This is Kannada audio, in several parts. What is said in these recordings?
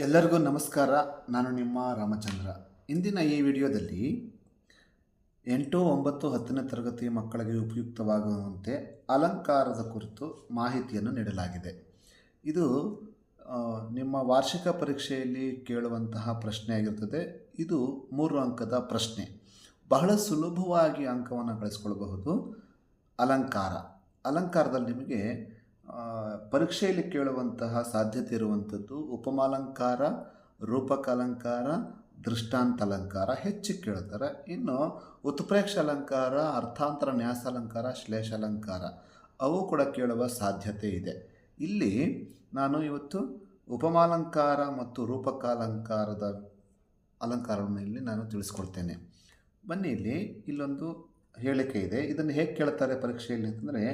ಎಲ್ಲರಿಗೂ ನಮಸ್ಕಾರ. ನಾನು ನಿಮ್ಮ ರಾಮಚಂದ್ರ. ಇಂದಿನ ಈ ವಿಡಿಯೋದಲ್ಲಿ ಎಂಟು ಒಂಬತ್ತು ಹತ್ತನೇ ತರಗತಿ ಮಕ್ಕಳಿಗೆ ಉಪಯುಕ್ತವಾಗುವಂತೆ ಅಲಂಕಾರದ ಕುರಿತು ಮಾಹಿತಿಯನ್ನು ನೀಡಲಾಗಿದೆ. ಇದು ನಿಮ್ಮ ವಾರ್ಷಿಕ ಪರೀಕ್ಷೆಯಲ್ಲಿ ಕೇಳುವಂತಹ ಪ್ರಶ್ನೆ ಆಗಿರ್ತದೆ. ಇದು ಮೂರು ಅಂಕದ ಪ್ರಶ್ನೆ. ಬಹಳ ಸುಲಭವಾಗಿ ಅಂಕವನ್ನು ಗಳಿಸ್ಕೊಳ್ಬಹುದು ಅಲಂಕಾರ. ಅಲಂಕಾರದಲ್ಲಿ ನಿಮಗೆ ಪರೀಕ್ಷೆಯಲ್ಲಿ ಕೇಳುವಂತಹ ಸಾಧ್ಯತೆ ಇರುವಂಥದ್ದು ಉಪಮಾಲಂಕಾರ, ರೂಪಕಾಲಂಕಾರ ದೃಷ್ಟಾಂತ ಅಲಂಕಾರ ಹೆಚ್ಚು ಕೇಳ್ತಾರೆ. ಇನ್ನು ಉತ್ಪ್ರೇಕ್ಷ ಅಲಂಕಾರ ಅರ್ಥಾಂತರ ನ್ಯಾಸ ಅಲಂಕಾರ ಶ್ಲೇಷ ಅಲಂಕಾರ ಅವು ಕೂಡ ಕೇಳುವ ಸಾಧ್ಯತೆ ಇದೆ. ಇಲ್ಲಿ ನಾನು ಇವತ್ತು ಉಪಮಾಲಂಕಾರ ಮತ್ತು ರೂಪಕಾಲಂಕಾರದ ಅಲಂಕಾರವನ್ನು ಇಲ್ಲಿ ನಾನು ತಿಳಿಸ್ಕೊಳ್ತೇನೆ ಬನ್ನಿ ಇಲ್ಲಿ ಇಲ್ಲೊಂದು ಹೇಳಿಕೆ ಇದೆ. ಇದನ್ನು ಹೇಗೆ ಕೇಳ್ತಾರೆ ಪರೀಕ್ಷೆಯಲ್ಲಿ ಅಂತಂದರೆ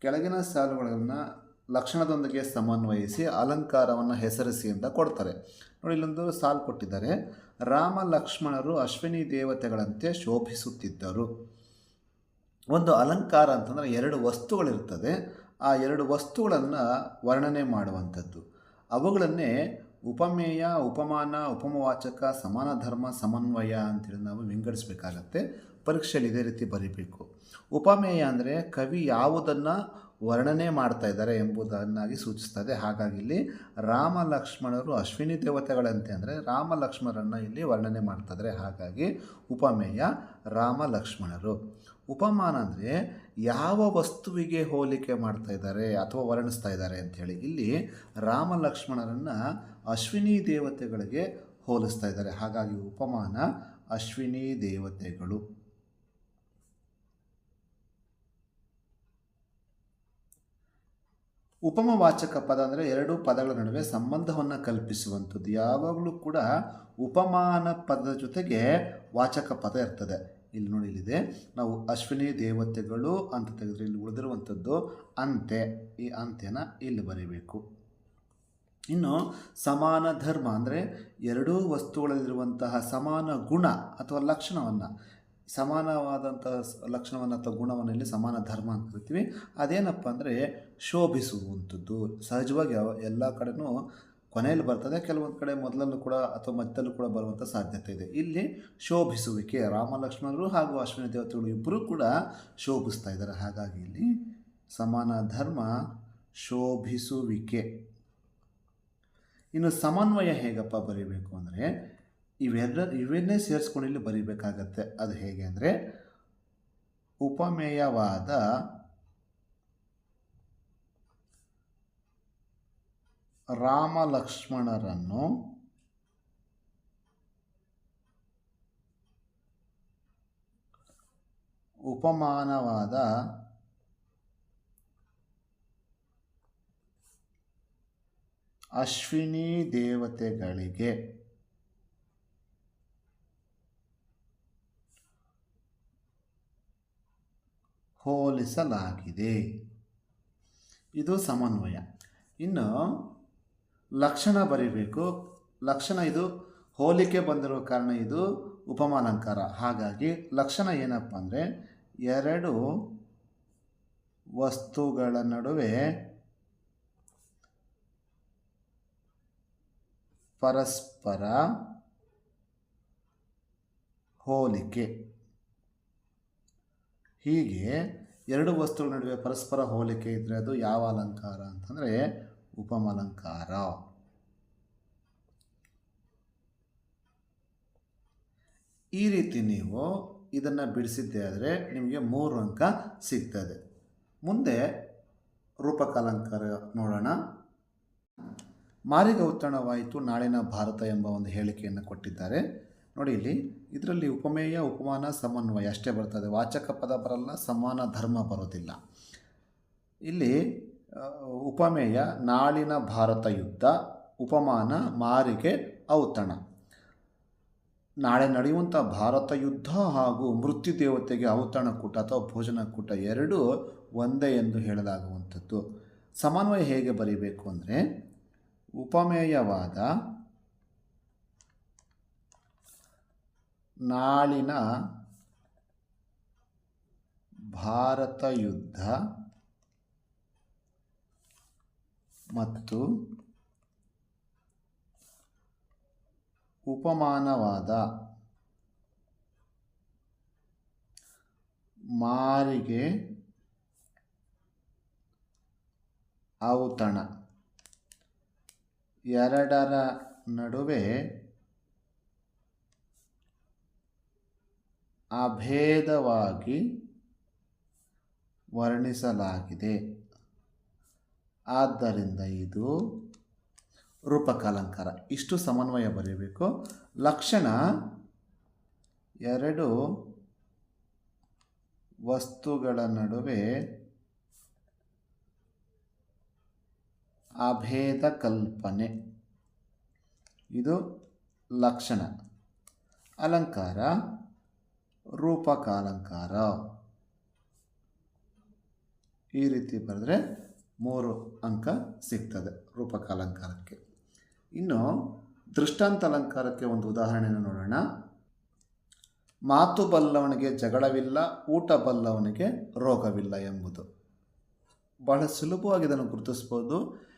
ಕೆಳಗಿನ ಸಾಲುಗಳನ್ನು ಲಕ್ಷಣದೊಂದಿಗೆ ಸಮನ್ವಯಿಸಿ ಅಲಂಕಾರವನ್ನು ಹೆಸರಿಸಿ ಅಂತ ಕೊಡ್ತಾರೆ. ನೋಡಿ, ಇಲ್ಲೊಂದು ಸಾಲು ಕೊಟ್ಟಿದ್ದಾರೆ. ರಾಮ ಲಕ್ಷ್ಮಣರು ಅಶ್ವಿನಿ ದೇವತೆಗಳಂತೆ ಶೋಭಿಸುತ್ತಿದ್ದರು. ಒಂದು ಅಲಂಕಾರ ಅಂತಂದರೆ ಎರಡು ವಸ್ತುಗಳಿರ್ತದೆ ಆ ಎರಡು ವಸ್ತುಗಳನ್ನು ವರ್ಣನೆ ಮಾಡುವಂಥದ್ದು. ಅವುಗಳನ್ನೇ ಉಪಮೇಯ, ಉಪಮಾನ, ಉಪಮವಾಚಕ ಸಮಾನ ಧರ್ಮ ಸಮನ್ವಯ ಅಂತೇಳಿ ನಾವು ವಿಂಗಡಿಸಬೇಕಾಗತ್ತೆ. ಪರೀಕ್ಷೆಯಲ್ಲಿ ಇದೇ ರೀತಿ ಬರೀಬೇಕು. ಉಪಮೇಯ ಅಂದರೆ ಕವಿ ಯಾವುದನ್ನು ವರ್ಣನೆ ಮಾಡ್ತಾ ಇದ್ದಾರೆ ಎಂಬುದನ್ನಾಗಿ ಸೂಚಿಸ್ತದೆ. ಹಾಗಾಗಿ ಇಲ್ಲಿ ರಾಮ ಲಕ್ಷ್ಮಣರು ಅಶ್ವಿನಿ ದೇವತೆಗಳಂತೆ ಅಂದರೆ ರಾಮ ಲಕ್ಷ್ಮಣರನ್ನು ಇಲ್ಲಿ ವರ್ಣನೆ ಮಾಡ್ತಾಯಿದ್ದಾರೆ ಹಾಗಾಗಿ ಉಪಮೇಯ ರಾಮ ಲಕ್ಷ್ಮಣರು ಉಪಮಾನ ಅಂದರೆ ಯಾವ ವಸ್ತುವಿಗೆ ಹೋಲಿಕೆ ಮಾಡ್ತಾ ಇದ್ದಾರೆ ಅಥವಾ ವರ್ಣಿಸ್ತಾ ಇದ್ದಾರೆ ಅಂಥೇಳಿ ಇಲ್ಲಿ ರಾಮ ಲಕ್ಷ್ಮಣರನ್ನು ಅಶ್ವಿನಿ ದೇವತೆಗಳಿಗೆ ಹೋಲಿಸ್ತಾ ಇದ್ದಾರೆ. ಹಾಗಾಗಿ ಉಪಮಾನ ಅಶ್ವಿನಿ ದೇವತೆಗಳು. ಉಪಮವಾಚಕ ಪದ ಅಂದರೆ ಎರಡು ಪದಗಳ ನಡುವೆ ಸಂಬಂಧವನ್ನು ಕಲ್ಪಿಸುವಂಥದ್ದು. ಯಾವಾಗಲೂ ಕೂಡ ಉಪಮಾನ ಪದದ ಜೊತೆಗೆ ವಾಚಕ ಪದ ಇರ್ತದೆ. ಇಲ್ಲಿ ನೋಡಿ ಇಲ್ಲಿದೆ ನಾವು ಅಶ್ವಿನಿ ದೇವತೆಗಳು ಅಂತ ತೆಗೆದ್ರೆ ಇಲ್ಲಿ ಉಳಿದಿರುವಂಥದ್ದು ಅಂತೆ. ಈ ಅಂತ್ಯನ ಇಲ್ಲಿ ಬರೀಬೇಕು. ಇನ್ನು ಸಮಾನ ಧರ್ಮ ಅಂದರೆ ಎರಡೂ ವಸ್ತುಗಳಲ್ಲಿರುವಂತಹ ಸಮಾನ ಗುಣ ಅಥವಾ ಲಕ್ಷಣವನ್ನು ಸಮಾನವಾದಂತಹ ಸ- ಲಕ್ಷಣವನ್ನು ಅಥವಾ ಗುಣವನ್ನು ಇಲ್ಲಿ ಸಮಾನ ಧರ್ಮ ಅಂತ ಕರಿತೀವಿ. ಅದೇನಪ್ಪ ಅಂದರೆ ಶೋಭಿಸುವಂಥದ್ದು. ಸಹಜವಾಗಿ ಎಲ್ಲ ಕಡೆನೂ ಕೊನೆಯಲ್ಲಿ ಬರ್ತದೆ, ಕೆಲವೊಂದು ಕಡೆ ಮೊದಲಲ್ಲೂ ಕೂಡ ಅಥವಾ ಮಧ್ಯದಲ್ಲೂ ಕೂಡ ಬರುವಂಥ ಸಾಧ್ಯತೆ ಇದೆ. ಇಲ್ಲಿ ಶೋಭಿಸುವಿಕೆ, ರಾಮ ಲಕ್ಷ್ಮಣರು ಹಾಗೂ ಅಶ್ವಿನಿ ದೇವತೆಗಳು ಇಬ್ಬರೂ ಕೂಡ ಶೋಭಿಸ್ತಾ ಇದ್ದಾರೆ. ಹಾಗಾಗಿ ಇಲ್ಲಿ ಸಮಾನ ಧರ್ಮ ಶೋಭಿಸುವಿಕೆ. ಇನ್ನು ಸಮನ್ವಯ ಹೇಗಪ್ಪ ಬರೀಬೇಕು ಅಂದರೆ ಇವೆಲ್ಲ ಇವನ್ನೇ ಸೇರಿಸ್ಕೊಂಡು ಇಲ್ಲಿ ಬರೀಬೇಕಾಗತ್ತೆ. ಅದು ಹೇಗೆ ಅಂದರೆ ಉಪಮೇಯವಾದ ರಾಮ ಲಕ್ಷ್ಮಣರನ್ನು ಉಪಮಾನವಾದ ಅಶ್ವಿನಿ ದೇವತೆಗಳಿಗೆ ಹೋಲಿಸಲಾಗಿದೆ. ಇದು ಸಮನ್ವಯ. ಇನ್ನು ಲಕ್ಷಣ ಬರೀಬೇಕು. ಲಕ್ಷಣ ಇದು ಹೋಲಿಕೆ ಬಂದಿರೋ ಕಾರಣ ಇದು ಉಪಮಾಲಂಕಾರ. ಹಾಗಾಗಿ ಲಕ್ಷಣ ಏನಪ್ಪ ಅಂದರೆ ಎರಡು ವಸ್ತುಗಳ ನಡುವೆ ಪರಸ್ಪರ ಹೋಲಿಕೆ. ಹೀಗೆ ಎರಡು ವಸ್ತುಗಳ ನಡುವೆ ಪರಸ್ಪರ ಹೋಲಿಕೆ ಇದ್ದರೆ ಅದು ಯಾವ ಅಲಂಕಾರ ಅಂತಂದರೆ ಉಪಮಲಂಕಾರ ಈ ರೀತಿ ನೀವು ಇದನ್ನು ಬಿಡಿಸಿದ್ದೇ ಆದರೆ ನಿಮಗೆ ಮೂರು ಅಂಕ ಸಿಗ್ತದೆ. ಮುಂದೆ ರೂಪಕಾಲಂಕಾರ ನೋಡೋಣ. ಮಾರಿಗೆ ಉತ್ತರಣವಾಯಿತು ನಾಳಿನ ಭಾರತ ಎಂಬ ಒಂದು ಹೇಳಿಕೆಯನ್ನು ಕೊಟ್ಟಿದ್ದಾರೆ. ನೋಡಿ ಇಲ್ಲಿ, ಇದರಲ್ಲಿ ಉಪಮೇಯ, ಉಪಮಾನ, ಸಮನ್ವಯ ಅಷ್ಟೇ ಬರ್ತದೆ. ವಾಚಕ ಪದ ಬರಲ್ಲ, ಸಮಾನ ಧರ್ಮ ಬರೋದಿಲ್ಲ. ಇಲ್ಲಿ ಉಪಮೇಯ, ನಾಳಿನ ಭಾರತ ಯುದ್ಧ, ಉಪಮಾನ, ಮಾರಿಗೆ ಔತಣ. ನಾಳೆ ನಡೆಯುವಂಥ ಭಾರತ ಯುದ್ಧ ಹಾಗೂ ಮೃತ್ಯು ದೇವತೆಗೆ ಔತಣಕೂಟ ಅಥವಾ ಭೋಜನಕೂಟ ಎರಡೂ ಒಂದೇ ಎಂದು ಹೇಳಲಾಗುವಂಥದ್ದು. ಸಮನ್ವಯ ಹೇಗೆ ಬರೀಬೇಕು ಅಂದರೆ, ಉಪಮೇಯವಾದ ನಾಳಿನ ಭಾರತ ಯುದ್ಧ ಮತ್ತು ಉಪಮಾನವಾದ ಮಾರಿಗೆ ಔತಣ. ಎರಡರ ನಡುವೆ ಅಭೇದವಾಗಿ ವರ್ಣಿಸಲಾಗಿದೆ. ಆದ್ದರಿಂದ ಇದು ರೂಪಕಾಲಂಕಾರ. ಇಷ್ಟು ಸಮನ್ವಯ ಬರೀಬೇಕು ಲಕ್ಷಣ ಎರಡು ವಸ್ತುಗಳ ನಡುವೆ ಅಭೇದ ಕಲ್ಪನೆ. ಇದು ಲಕ್ಷಣ. ಅಲಂಕಾರ ರೂಪಕಾಲಂಕಾರ. ಈ ರೀತಿ ಬರೆದ್ರೆ ಮೂರು ಅಂಕ ಸಿಗ್ತದೆ ರೂಪಕಾಲಂಕಾರಕ್ಕೆ. ಇನ್ನು ದೃಷ್ಟಾಂತ ಅಲಂಕಾರಕ್ಕೆ ಒಂದು ಉದಾಹರಣೆಯನ್ನು ನೋಡೋಣ. ಮಾತು ಬಲ್ಲವನಿಗೆ ಜಗಳವಿಲ್ಲ, ಊಟ ಬಲ್ಲವನಿಗೆ ರೋಗವಿಲ್ಲ ಎಂಬುದು. ಬಹಳ ಸುಲಭವಾಗಿ ಇದನ್ನು ಗುರುತಿಸ್ಬೋದು.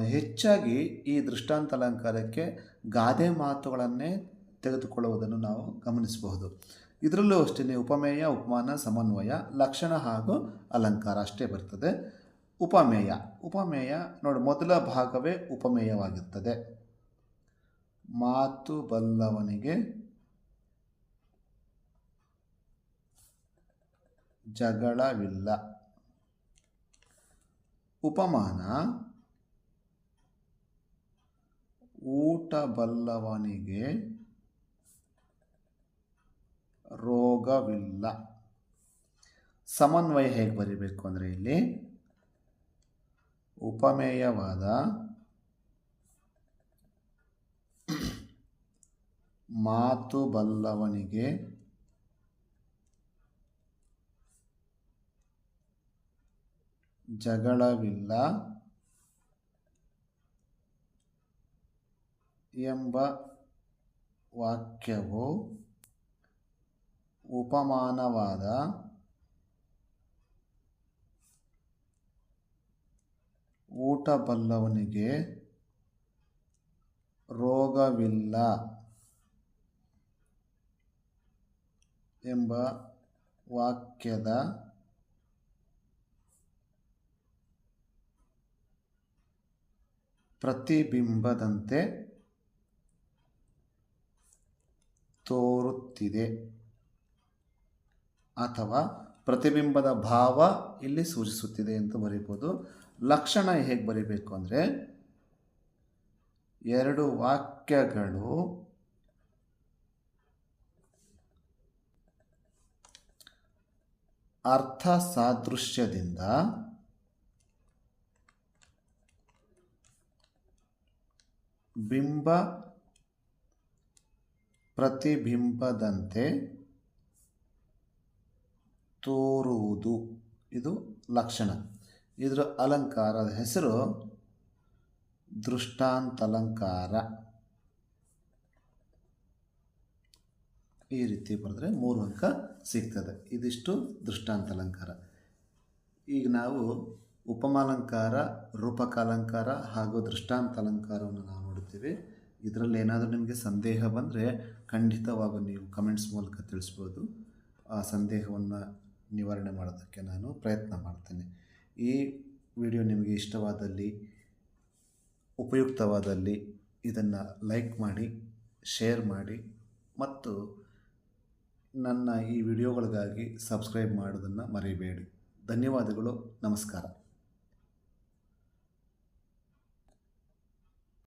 ಹೆಚ್ಚಾಗಿ ಈ ದೃಷ್ಟಾಂತ ಅಲಂಕಾರಕ್ಕೆ ಗಾದೆ ಮಾತುಗಳನ್ನೇ ತೆಗೆದುಕೊಳ್ಳುವುದನ್ನು ನಾವು ಗಮನಿಸಬಹುದು. ಇದರಲ್ಲೂ ಅಷ್ಟೇ ಉಪಮೇಯ, ಉಪಮಾನ, ಸಮನ್ವಯ, ಲಕ್ಷಣ ಹಾಗೂ ಅಲಂಕಾರ ಅಷ್ಟೇ ಬರ್ತದೆ. ಉಪಮೇಯ ಉಪಮೇಯ ನೋಡಿ, ಮೊದಲ ಭಾಗವೇ ಉಪಮೇಯವಾಗಿರ್ತದೆ. ಮಾತು ಬಲ್ಲವನಿಗೆ ಜಗಳವಿಲ್ಲ. ಉಪಮಾನ, ಊಟ ಬಲ್ಲವನಿಗೆ ರೋಗವಿಲ್ಲ. ಸಮನ್ವಯ ಹೇಗೆ ಬರೀಬೇಕು ಅಂದರೆ ಇಲ್ಲಿ ಉಪಮೇಯವಾದ ಮಾತು ಬಲ್ಲವನಿಗೆ ಜಗಳವಿಲ್ಲ ಎಂಬ ವಾಕ್ಯವು ಉಪಮಾನವಾದ ಊಟ ಬಲ್ಲವನಿಗೆ ರೋಗವಿಲ್ಲ ಎಂಬ ವಾಕ್ಯದ ಪ್ರತಿಬಿಂಬದಂತೆ ತೋರುತ್ತಿದೆ. ಅಥವಾ ಪ್ರತಿಬಿಂಬದ ಭಾವ ಇಲ್ಲಿ ಸೂಚಿಸುತ್ತಿದೆ ಅಂತ ಬರೀಬೋದು. ಲಕ್ಷಣ ಹೇಗೆ ಬರೀಬೇಕು ಅಂದರೆ ಎರಡು ವಾಕ್ಯಗಳು ಅರ್ಥ ಸಾದೃಶ್ಯದಿಂದ ಬಿಂಬ ಪ್ರತಿಬಿಂಬದಂತೆ ತೋರುವುದು. ಇದು ಲಕ್ಷಣ. ಇದರ ಅಲಂಕಾರದ ಹೆಸರು ದೃಷ್ಟಾಂತಲಂಕಾರ. ಈ ರೀತಿ ಬರೆದ್ರೆ ಮೂರು ಅಂಕ ಸಿಗ್ತದೆ. ಇದಿಷ್ಟು ದೃಷ್ಟಾಂತಲಂಕಾರ. ಈಗ ನಾವು ಉಪಮಾಲಂಕಾರ, ರೂಪಕಾಲಂಕಾರ ಹಾಗೂ ದೃಷ್ಟಾಂತಲಂಕಾರವನ್ನು ನಾವು ನೋಡ್ತೀವಿ ಇದರಲ್ಲಿ ಏನಾದರೂ ನಿಮಗೆ ಸಂದೇಹ ಬಂದರೆ ಖಂಡಿತವಾಗೂ ನೀವು ಕಮೆಂಟ್ಸ್ ಮೂಲಕ ತಿಳಿಸ್ಬೋದು. ಆ ಸಂದೇಹವನ್ನು ನಿವಾರಣೆ ಮಾಡೋದಕ್ಕೆ ನಾನು ಪ್ರಯತ್ನ ಮಾಡ್ತೇನೆ. ಈ ವಿಡಿಯೋ ನಿಮಗೆ ಇಷ್ಟವಾದಲ್ಲಿ, ಉಪಯುಕ್ತವಾದಲ್ಲಿ ಇದನ್ನು ಲೈಕ್ ಮಾಡಿ, ಶೇರ್ ಮಾಡಿ ಮತ್ತು ನನ್ನ ಈ ವಿಡಿಯೋಗಳಿಗಾಗಿ ಸಬ್ಸ್ಕ್ರೈಬ್ ಮಾಡೋದನ್ನು ಮರಿಬೇಡಿ. ಧನ್ಯವಾದಗಳು, ನಮಸ್ಕಾರ.